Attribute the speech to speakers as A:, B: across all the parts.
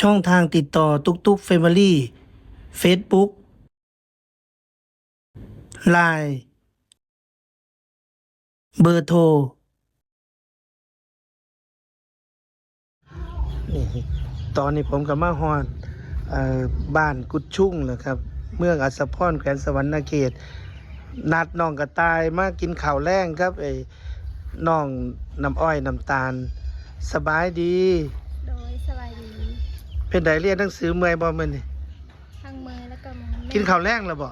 A: ช่องทางติดต่อตุกตุกเฟมิลี่เฟซบุ๊กไลน์เบอร์โทร นี่ตอนนี้ผมกับมาฮอนออบ้านกุดชุ่งเลยครับ เมืองอัศพรแขวนสวรรณเขต นัดน้องกระตายมากินข้าวแรงครับไอ้น้องน้ำอ้อยน้ำตาล สบายดี เป็นไดเรียนหนังสือเมื่อยบ่มื้อนี่
B: ทั้งมือแล้วก็มือ
A: กินข้าวแรงแล้วบ่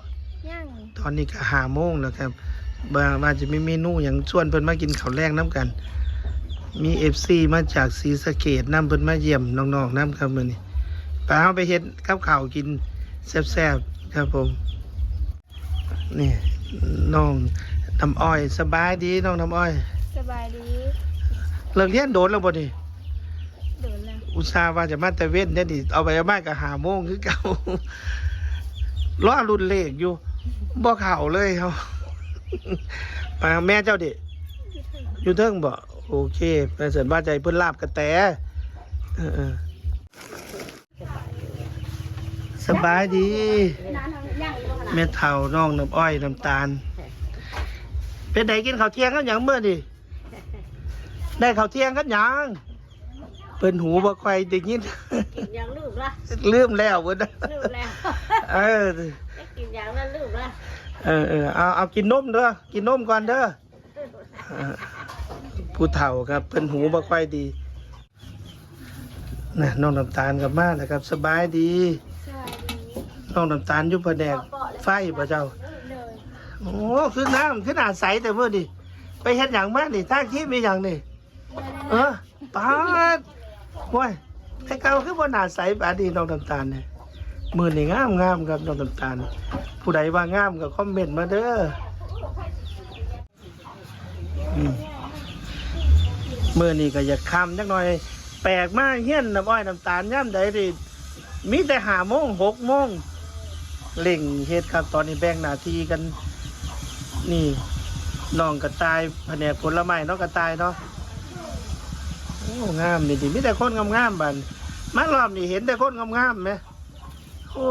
B: ย่าง
A: ตอนนี้ก็ห้าโมงแล้วครับบามาจะมีเมนูอย่างชวนเพิ่นมากินข้าวแรงน้ำกัน มี FC มาจากศรีสะเกดนำเพิ่นมาเยี่ยมน้องๆน้ำครับมื้อนี้ไปเฮาไปเฮ็ดกับข้าวกินแซ่บๆครับผมนี่น้องน้ำอ้อย สบายดีน้องน้ำอ้อย
B: สบายดี
A: เลิกเรียนโดนแล้วบ่นี่
B: โดนแล้ว
A: อุตส่าห์ว่าจะมาแต่เว้นเนี่ยดิเอาไปเอามาก็หาโมงคือเก่าล้อรุ่นเลขอยู่บ่เข่าเลยเขามาแม่เจ้าดิอยู่เทิงบ่โอเคไปเสริญว่าใจเพิ่อนลาบกระแตเออสบายดีแม่เฒ่าน้องน้ำอ้อยน้ำตาล เป็นไดกินข้าวเที่ยงกันหยังเมื่อดิได้ข้าวเที่ยงกันหยัง เปิ้นหูบ่ค่อยได้ยิน
C: กินอย่างลูกละ
A: ลืมแล้วเพิ่นน่ะ
C: ลูกแล้ว
A: เออ
C: ได้กินอย่างนั้นลูกละ
A: เออเออเอาเอากินนมเด้อกินนมก่อนเด้อเออผู้เฒ่าครับเพิ่นหูบ่ค่อยดีนะน้องน้ำตาลกลับมาแล้วครับสบายดี
B: สบายดี
A: น้องน้ำตาลอยู่แผนกไฟบ่เจ้า
B: โดย
A: โอ้คือน้ำคือหน้าใสแต่เมื่อดิไปเฮ็ดหยังมานี่ทางที่มีหยังนี่เออปาดโว้ยให้เก่าคือบ่หน้าใสปานนี้น้องน้ำตาลเนี่ยมือนี่งามงามครับน้องน้ำตาล ผู้ใดว่างามก็คอมเมนต์มาเด้ออืมมือนี่ก็อยากคำจักหน่อย แปลกมากเฮี้ยนน้ำอ้อยน้ำตาลย่ำใดดิมีแต่หาโมงหกโมงเล่งเฮ็ดครับตอนนี้แบ่งหน้าที่กัน นี่น้องกระต่ายแผนกผลไม้น้องกระต่ายเนาะ โอ้งามนี่ดิมีแต่คนงามๆบันมารอบนี่เห็นแต่คนงามๆไหมโอ้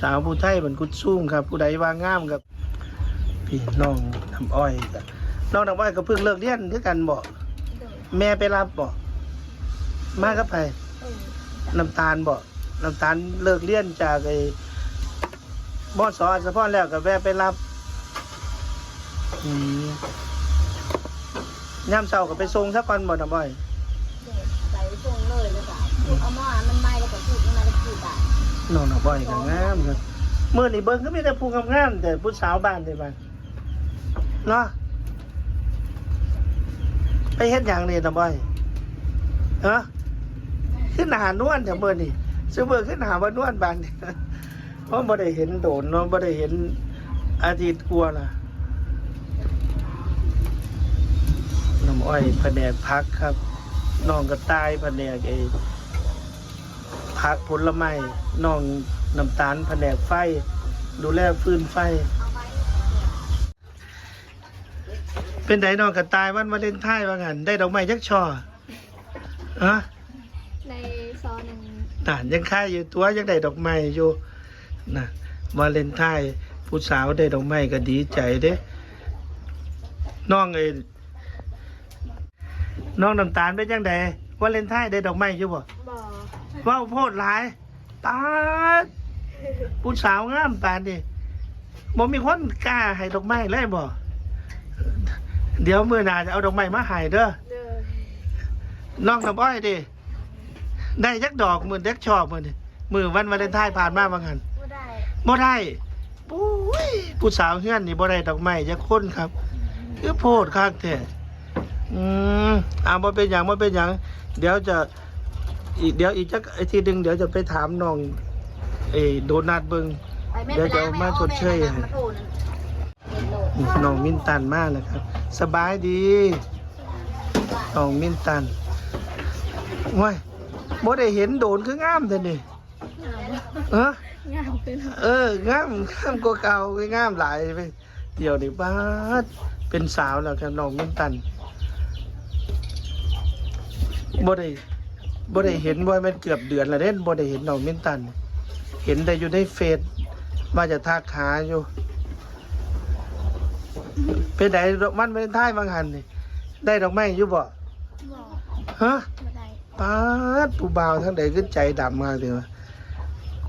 A: สาวผู้ไทยบันกุดซุ่งครับ ผู้ใดว่างามครับพี่น้องน้ำอ้อยกับน้องน้ำอ้อยก็เพิ่งเลิกเรียนคือกันบ่
B: โดย
A: แม่ไปรับบ่มากับไป
B: เออ
A: น้ำตาลบ่น้ำตาลเลิกเรียนจากไอ้บอสออัศพรแล้วก็แวะไปรับอืม ย่ำเช้าก็ไปส่งสักก่อนบ่นะบ่อย
C: โดยใส่ช่วงเลยเลยค่ะพูดเอาหม้อมันไหม้แล้วก็พูดมันมาแล้วพูดได้
A: น้องนะบ่อยก็งามครับมื้อนี้เบิ่งก็มีแต่ผู้งามๆแต่ผู้สาวบ้านได้บ้านเนาะไปเฮ็ดหยังนี่นะบ่อยเออขึ้นหานวลแต่มื้อนี้ซื้อเบิ่งขึ้นหาว่านวลบ้านนี่เพราะบ่ได้เห็นโดนเนาะบ่ได้เห็นอาทิตย์กลัวล่ะ น้ำ อ้อยแผนกพักครับน้องกระต่ายแผนกไอ้พักผลไม้น้องน้ำตาลแผนกไฟ ดูแลฟืนไฟ เป็นไดน้องกระต่ายวันวาเลนไทน์ว่างันได้ดอกไม้ยักช่ออะ
B: ในซอหนึ่ง
A: น่ะยังค่ายอยู่ตัวยังได้ดอกไม้อยู่นะวาเลนไทน์ผู้สาวได้ดอกไม้ก็ดีใจเด้น้องเอ้ย น้องน้ำตาลเป็นยังไงวาเลนไทน์ได้ดอกไม้อยู่บ่
B: บ่อ
A: ว้าวโพดหลายตาดผู้สาวงามปานนี่บ่มีคนกล้าให้ดอกไม้เลยบ่เดี๋ยวมื้อหน้าจะเอาดอกไม้มาให้เด้อ
B: โดย
A: น้องน้ำอ้อยดิได้จักดอกมื้อเด็กชอบมื้อนี่มื้อวันวาเลนไทน์ผ่านมาว่างั้น
B: บ่ได้
A: บ่ได้ปุ้ยผู้สาวเฮือนนี่บ่ได้ดอกไม้จักคนครับคือโพดคักแท้ อืมอ่าบ่เป็นหยังบ่เป็นหยังเดี๋ยวจะ อีกเดี๋ยวอีกจักอาทิตย์หนึงเดี๋ยวจะไปถามน้องเอโดนัทเบิ่ง
C: ไปแม่
A: เดี๋ยวจะเอามาชดเชยให้
C: มาโทษนั่นเห็นโลด
A: นี่น้องมินตันมากนะครับ สบายดีน้องมินตันว้ายบ่ได้เห็นโดนคืองามแต่นี่เออ งา
B: มขึ้น
A: เอองามงามกว่าเก่างามหลายไปเดี๋ยวนี้บ้าดเป็นสาวแล้วครับน้องมินตัน บ่ได้บ่ได้เห็นบ่แมันเกือบเดือนแล้วเด้บ่ได้เห็นน้องมินตัน เห็นแต่อยู่ในเฟซว่าจะทักหาอยู่ เป็นไดดอกมันเป็นท้ายบางหันนี่ได้ดอกไม้อยู่บ่
B: บอก
A: ฮะ
B: บ่ได้
A: ปาดผู้บ่าวทั้งใดขึ้นใจดำมากเลยวะ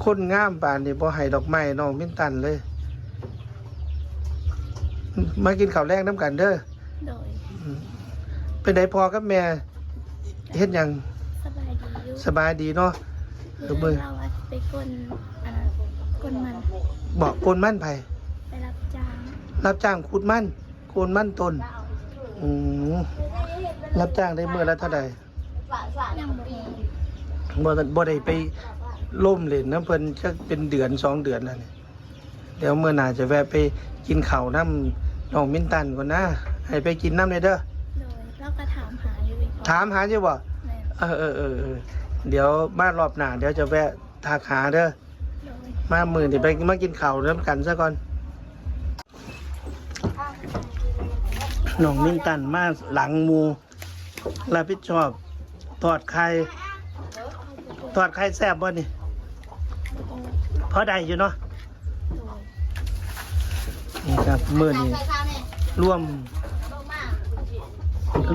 A: คนงามปานนี่บ่ให้ดอกไม้น้องมินตันเลย มากินข้าวแรกน้ำกันเด้อ
B: โดย
A: เป็นไดพอกับแม่ เฮ็ดหยัง
B: สบายดีอยู่
A: สบายดีเนาะเออมื้อ
B: เราว่าไปกลอ่าก้นมัน
A: บอกโกนมั่นไผ
B: ไปรับจ้าง
A: รับจ้างขุดมั่นโกนมั่นต้นอืมรับจ้างได้มื้อละเท่าใด
B: ยังบ่มี
A: บ่ได้บ่ได้ไปล่มเล่นน้ำเพิ่นจะเป็นเดือนสองเดือนแล้วนี่เดี๋ยวเมื่อหน้าจะแวะไปกินข้าวน้ำน้องมินตันก่อนนะให้ไปกินน้ำเลยเด้อ
B: ถามหาอยู่
A: บ่
B: แม่
A: เออเออเออเออเดี๋ยวมารอบหน้าเดี๋ยวจะแวะทักหาเด้อ
B: โดย
A: มามื้อนี่ไปมากินข้าวน้ำกันซะก่อนน้องมินตันมาหลังหมูรับผิดชอบทอดไข่ทอดไข่แซ่บบ่นี่พอได้อยู่เนาะ
B: โดย
A: นี่ครับมื่อนี้
C: ใส่ข้าวเนี่ย
A: ร่วม
C: ลงมา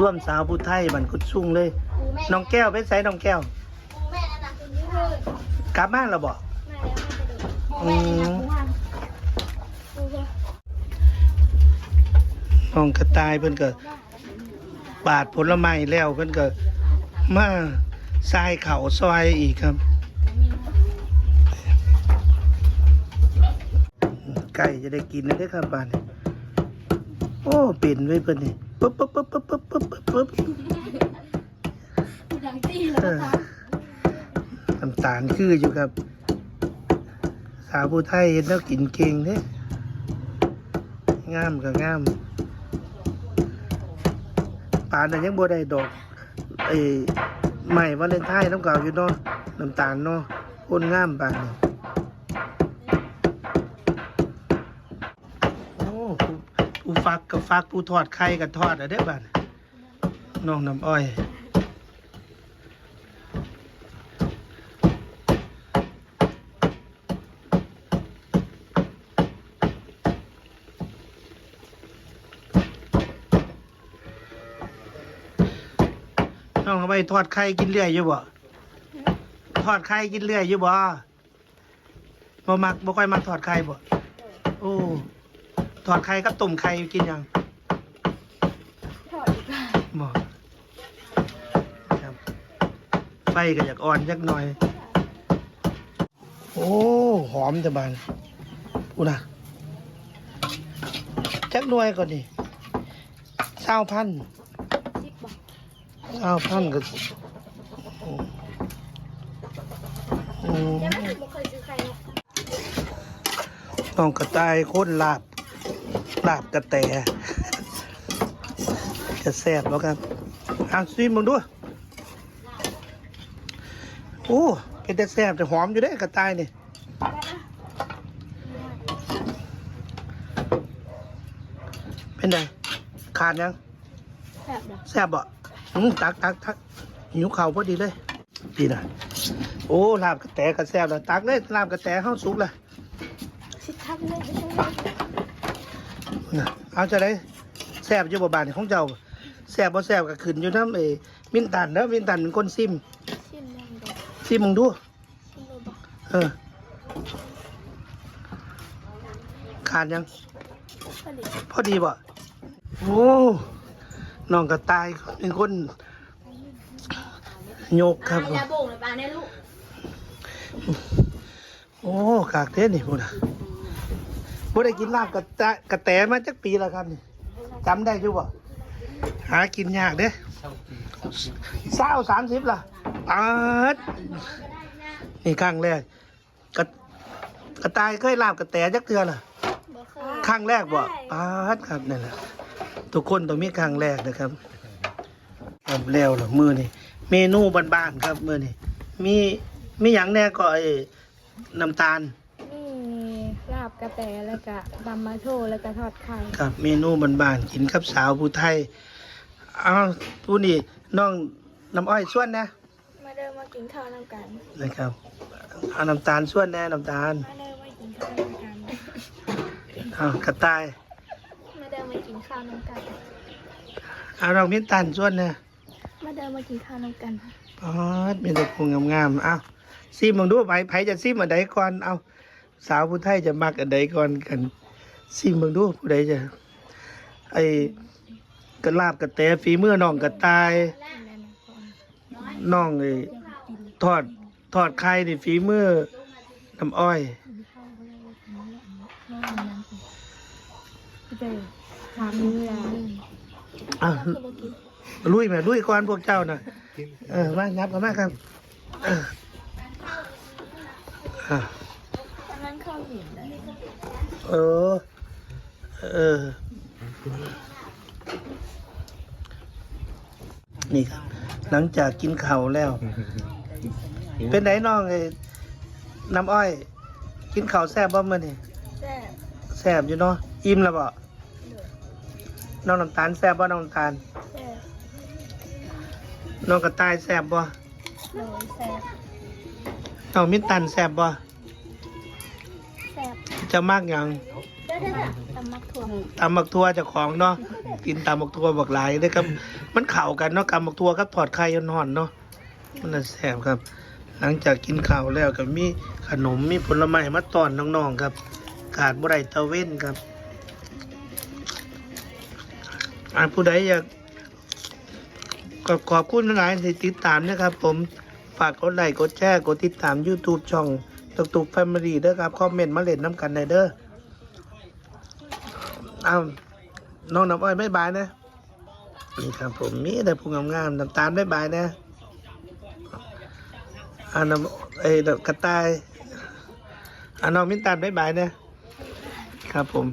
A: ร่วมสาวผู้ไทยบันกุดชุ่งเลย
C: ปูแม่
A: น้องแก้วไปใส่น้องแก้ว
C: ปูแม่นั่นน่ะคือยืด
A: กลับบ้านแล้วบ่
B: มาแล้วมาไปดู
C: ปูแม่นี่นะปูว่า
B: ปูว่า
A: น้องกระต่ายเพิ่นก็ปาดผลไม้แล้วเพิ่นก็มาทรายเข่าซอยอีกครับ ไก่จะได้กินแล้วเด้อครับบ้านนี้โอ้เป็นไว้เพื่นนี่ปึ๊บปึ๊บปึ๊บปึ๊บปึ๊บปึ๊บปึ๊บ
C: ดังตี
A: น้ำตาลคืออยู่ครับ สาวผู้ไทยเห็นแล้วกินเก่งเด้งามกับงามปานต่ยังบัวได้ดอกไอ้ใหม่วันเลนไทน์น้ำเก่าอยู่เนาะน้ำตาลเนาะคนงามปานนี่ ผู้ฟักกับฟักผู้ทอดไข่กับทอดอะเด้บ้านน้องน้ำอ้อยน้องเอาไปทอดไข่กินเรื่อยอยู่บ่ทอดไข่กินเรื่อยอยู่บ่บ่มักบ่ค่อยมักทอดไข่บ่โอ้ ทอดไข่กับต้มไข่กินยัง
B: ถอดดีกว่า
A: บ่ครับไฟก็อยากอ่อนจักหน่อย โอ้ หอมจะบานพูดนะจักหน่วยก่อนนี่เศร้าพัน
B: จิบบอก
A: เศร้าพันก็โอ้โอ้
B: ยังไม่ถึงบ่เคยซื้อไข่หรอก
A: ต้องกระต่ายโคตรลาบ ลาบกระแตจะแซ่บแล้วครับอะซีมึงด้วยโอ้เป็นแต่แซ่บแต่หอมอยู่เด้กระต่ายนี่เป็นไงขาดยัง
B: แบบเด้อ
A: แซ่บบ่อืมตักตักตักหิวเข่าวพอดีเลยพี่นะโอ้ลาบกระแตกระแซ่บแล้วตักเลยลาบกระแตเข้าสุกเลย
B: ชิดทักเลย
A: น่ะเอาจะได้แซ่บอยู่บ่บานของเจ้าแซ่บบ่แซ่บก็ขึ้นอยู่น้ำเอมินตันแล้วมินตันเป็นคนซิม
B: ชิมยังเด้อ
A: ซิมมึงดู
B: ชิมดูบอก
A: เออขาดยัง
B: ผลิต
A: พอดีบ่โอ้น้องกระต่ายเป็นคนโยกครับ
C: อะอย่าโบ่งเลยปลาเนี่ยลูก
A: โอ้กากเท่นี่พูดนะ บ่ได้กินลาบกระแตกระแตมาจักปีแล้วครับนี่จำได้อยู่บ่หากินยากเด้เศร้าสามสิบล่ะปาดนี่ครั้งแรกกระกระต่ายเคยลาบกระแตจักเทือล่ะ
B: บ่เคย
A: ครั้งแรกบ่ปาดครับนั่นแหละทุกคนต้องมีครั้งแรกนะครับครับแล้วล่ะมือนี่เมนูบ้านๆครับมือนี่มีมีหยังแน่ก็ไอ้น้ำตาล
B: นี่ลาบ กระแตแล้วก็ดำมาโชแล้วก็ทอดไข่
A: ครับ เมนูบ้านๆกินกับสาวผู้ไทยเอาผู้นี่น้องน้ำอ้อยส่วนนะ
B: มาเด้อมากินข้าวน้ำกัน
A: นะครับเอาน้ำตาลส่วนแน่น้ำตาล
B: มาเดินมากินข้าวน้ำกัน
A: เอากระต่าย
B: มาเดินมากินข้าวน้ำกัน
A: เอาดอกมิ้นตาลส่วนแน่
B: มาเดินมากินข้าวน้ำกัน
A: อ๋อมีแต่พวงงามๆเอาซิมมึงดูไปไผจะซิมอันใดก่อนเอา สาวผู้ไทยจะมักอันใดก่อนกันซิมมึงดูผู้ใดจะ ไอ้กระลาบกระแตฝีมือน้องกระตายน้องไอ้ทอดทอดไข่นี่ฝีมือน้ำอ้อย
B: ลุ
A: ยแม่ลุยก่อนพวกเจ้าน่ะเออมายับกันมาครับอะ
B: ตอนนั้นเข้าหินเลย
A: เออ เออ นี่ครับ หลังจากกินข้าวแล้ว เป็นไหนน้องไอ้น้ำอ้อย กินข้าวแซ่บบ่มื้อนี่
B: แซ่บ
A: แซ่บอยู่เนาะ อิ่มแล้วบ่น้องน้ำตาลแซ่บบ่น้องน้ำตาล
B: แซ่บ
A: น้องกระต่ายแซ่บบ่
B: โดยแซ่บ
A: น้องมินตันแซ่บบ่
B: แซ่บ
A: จะมากยัง
B: ตำมักถั่ว
A: ตำบักทัวเจ้าของเนาะกินตำบักทัวบักหลายเด้ครับ มันเข้ากันเนาะกำบักทัวครับถอดไข่ห่อนเนาะมันน่ะแซ่บครับ หลังจากกินข้าวแล้วก็มีขนมมีผลไม้มาตอนน้องๆครับขาดบ่ได้ตะเว้นครับอันผู้ใดอยากก็ขอบคุณหลายที่ติดตามนะครับ ผมฝากกดไลค์กดแชร์กดติดตาม YouTube ช่อง ตุกตุกแฟมิลี่เด้อครับคอมเมนต์มาเล่นน้ำกันได้เด้อเอาน้องน้ำอ้อยบายบายนะนี่ครับผมมีแต่ผู้งามๆน้ำตาลบายบายนะอันน้ำไอ้กระต่ายอันน้องมิ้นตาลบายบายนะครับผม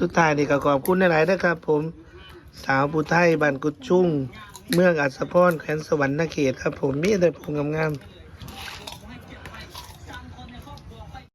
A: สุดท้ายนี่ก็ขอบคุณหลายๆนะครับ ผมสาวผู้ไทยบ้านกุดชุ่งเมืองอัศพรแขวนสวรรค์นาเขตครับ ผมมีแต่ผู้งามๆ